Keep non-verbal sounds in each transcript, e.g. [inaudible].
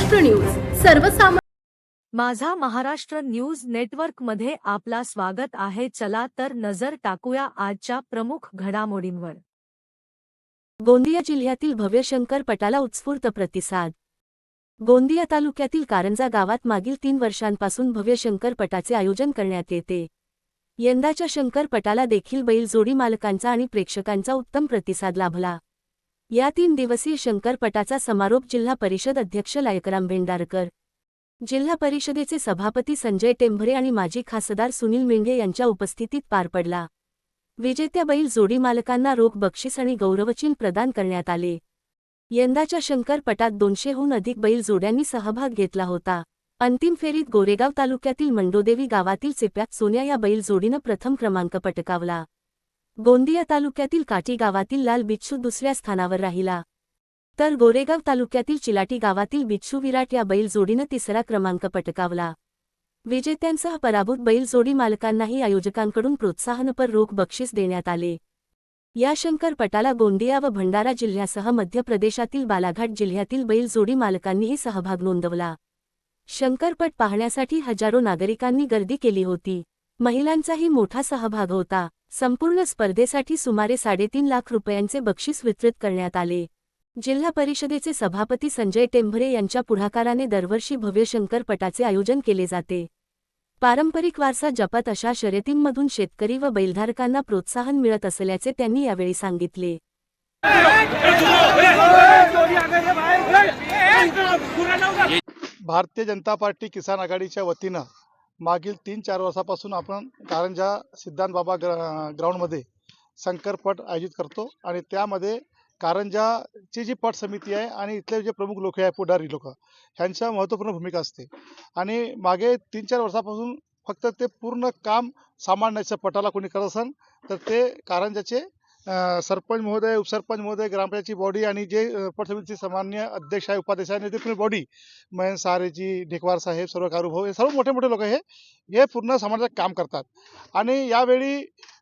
Maharashtra news. सर्वसामान्य माझा Maharashtra news नेटवर्कमध्ये आपला स्वागत आहे. चला तर नजर टाकूया आजच्या प्रमुख घडामोडींवर. गोंदिया जिल्ह्यातील भव्यशंकर पटाला उत्स्फूर्त प्रतिसाद. गोंदिया तालुक्यातील कारंजा गावात मागील तीन वर्षांपासून भव्यशंकर पटाचे आयोजन करण्यात येते. यंदाच्या शंकरपटाला देखील बैलजोडी मालकांचा आणि प्रेक्षकांचा उत्तम प्रतिसाद लाभला. या तीन दिवसीय शंकरपटाचा समारोप जिल्हा परिषद अध्यक्ष लायकराम भेंडारकर जिल्हा परिषदेचे सभापती संजय टेंभरे आणि माजी खासदार सुनील मेंढे यांच्या उपस्थितीत पार पडला. विजेत्या बैल जोडी मालकांना रोख बक्षीस आणि गौरवचिन्ह प्रदान करण्यात आले. यंदाच्या शंकरपटात दोनशेहून अधिक बैल जोड्यांनी सहभाग घेतला होता. अंतिम फेरीत गोरेगाव तालुक्यातील मंडोदेवी गावातील चिप्यात सोन्या या बैल जोडीनं प्रथम क्रमांक पटकावला. गोंदिया तालुक्यातील काटी गावातील लाल बिच्छू दुसऱ्या स्थानावर राहिला. तर गोरेगाव तालुक्यातील चिलाटी गावातील बिच्छू विराट या बैल जोडीनं तिसरा क्रमांक पटकावला. विजेत्यांसह पराभूत बैल जोडी मालकांनाही आयोजकांकडून प्रोत्साहनपर रोख बक्षीस देण्यात आले. या शंकरपटाला गोंदिया व भंडारा जिल्ह्यासह मध्य प्रदेशातील बालाघाट जिल्ह्यातील बैल जोडी मालकांनीही सहभाग नोंदवला. शंकरपट पाहण्यासाठी हजारो नागरिकांनी गर्दी केली होती. महिलांचाही मोठा सहभाग होता. संपूर्ण स्पर्धेसाठी सुमारे साडेतीन लाख रुपयांचे बक्षीस वितरित करण्यात आले. जिल्हा परिषदेचे सभापती संजय टेंभरे यांच्या पुढाकाराने दरवर्षी भव्य शंकरपटाचे आयोजन केले जाते. पारंपरिक वारसा जपत अशा शर्यतींमधून शेतकरी व बैलधारकांना प्रोत्साहन मिळत असल्याचे त्यांनी यावेळी सांगितले. भारतीय जनता पार्टी किसान आघाडीच्या वतीनं मागील तीन चार वर्षापासून आपण कारंजा सिद्धांत बाबा ग्रा ग्राउंडमध्ये शंकरपट आयोजित करतो आणि त्यामध्ये कारंजाची जी पट समिती आहे आणि इथले जे प्रमुख लोक आहे पुढारी लोक ह्यांच्या महत्त्वपूर्ण भूमिका असते. आणि मागे तीन चार वर्षापासून फक्त ते पूर्ण काम सांभाळण्याचं पटाला कोणी करत असन तर ते कारंजाचे सरपंच महोदय उपसरपंच महोदय ग्रामपंचायतची बॉडी आणि जे पट समितीचे सामान्य अध्यक्ष आहे उपाध्यक्ष आहे नेतृत्व बॉडी मयन सारेजी ढेकवार साहेब सर्व कारुभाऊ हे सर्व मोठे मोठे लोक हे हे पूर्ण समाजात काम करतात. आणि यावेळी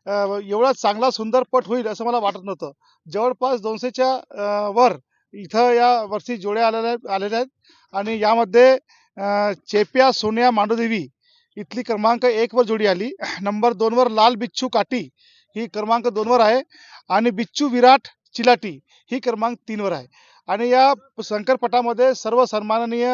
एवढा चांगला सुंदर पट होईल असं मला वाटत नव्हतं. जवळपास दोनशेच्या वर इथं या वर्षी जोड्या आलेल्या आलेल्या आहेत. आणि यामध्ये चेप्या सोन्या मांडोदेवी इथली क्रमांक एक वर जोडी आली. [clears throat] नंबर दोनवर लाल बिच्छू काटी ही क्रमांक दोनवर आहे. आणि बिच्छू विराट चिलाटी ही क्रमांक तीनवर आहे. आणि या शंकरपटामध्ये सर्व सन्माननीय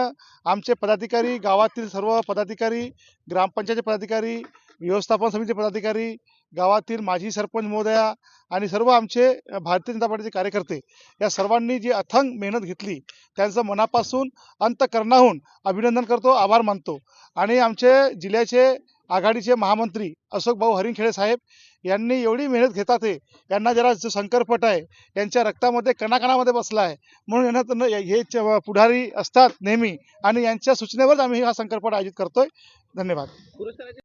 आमचे पदाधिकारी गावातील सर्व पदाधिकारी ग्रामपंचायतचे पदाधिकारी व्यवस्थापन समितीचे पदाधिकारी गावातील माजी सरपंच महोदया आणि सर्व आमचे भारतीय जनता पार्टीचे कार्यकर्ते या सर्वांनी जी अथंग मेहनत घेतली त्यांचं मनापासून अंतकरणाहून अभिनंदन करतो आभार मानतो. आणि आमचे जिल्ह्याचे आघाडीचे महामंत्री अशोक भाऊ हरिंगखेडे साहेब यांनी एवढी मेहनत घेतात हे. यांना जरा जो संकरपट आहे यांच्या रक्तामध्ये कणाकणामध्ये बसला आहे. म्हणून यांना त्यांना हे च- पुढारी असतात नेहमी. आणि यांच्या सूचनेवरच आम्ही हा संकरपट आयोजित करतोय. धन्यवाद.